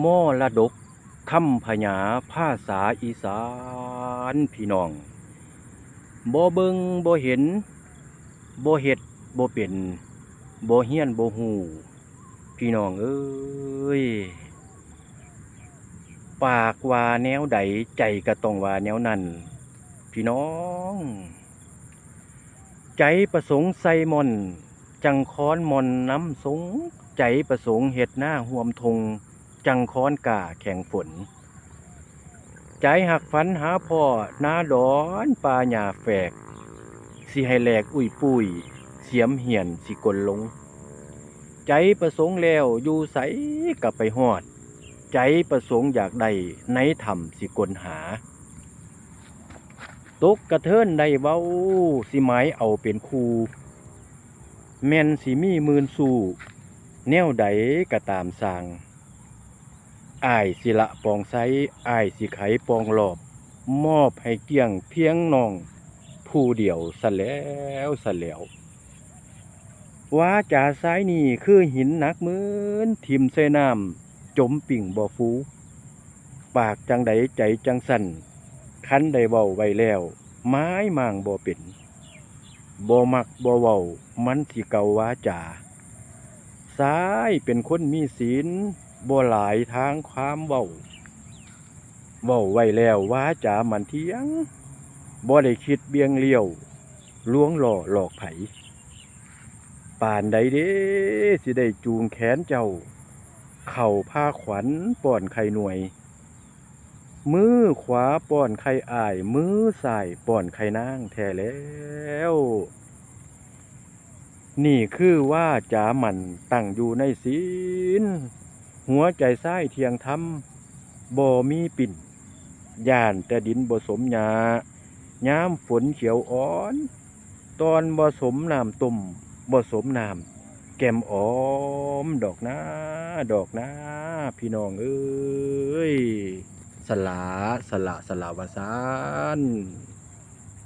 มอระดกคำพญาภาษาอีสานพี่น้องบ่เบิงบ่เห็นบ่เฮ็ดบ่เป็นบ่เฮียนบ่ฮู้พี่น้องเอ้ยปากว่าแนวใดใจก็ต้องว่าแนวนั้นพี่น้อง ใจประสงค์ใส่มอน จังค้อนมอนน้ำสง ใจประสงค์เฮ็ดหน้าห่วมทง จังค้อนกาแข่งฝน ใจหักฝันหาพ่อนาดอนปลาหญ้าแฝก สิให้แหลกอุ้ยปุ้ย เสียมเหียนสิกลลง ใจประสงค์แล้วอยู่ใสกลับไปฮอด ใจประสงค์อยากได้ในธรรมสิกลหา ตกกระเทินได้เว้าสิหมายเอาเป็นครูแม่นสิมีมื่นสู่แนวใดก็ตามสร้าง อายสิละปองไซอายสิไขปองหลอบมอบให้เกี่ยงเพียงน้อง ผู้เดียวสแล้วสแล้วว่าจ่าซ้ายนี่คือหินหนักเหมือนทิมใส่น้ำจมปิ่งบ่อฟู ปากจังใดใจจังสั่นคันได้เว้าไว้แล้ว ไม้มางบ่เป็นบ่มักบ่เว้ามันสิเกาว่าจ่าซ้ายเป็นคนมีศีล บ่หลายทางความเว้าเว้าไว้แล้วว่าจ่ามันเที่ยงบ่ได้คิดเบียงเลี้ยวล้วงหล่อหลอกไผป่านใดเด้สิได้จูงแขนเจ้า เข่าผ้าขวัญป้อนไข่หน่วย มือขวาป้อนไข่อาย มือซ้ายป้อนไข่นางแท้แล้ว นี่คือว่าจามันตั้งอยู่ในศีล หัวใจซ้เทียงธรรมบ่มีปิ่นย่านแต่ดินบ่สมหยายามฝนเขียวอ่อน ตอนบ่สมน้ำตุ่มบ่สมน้ำแก้มอ้อมดอกนาดอกนาพี่น้องเอ้ยสละสละสละวาสาน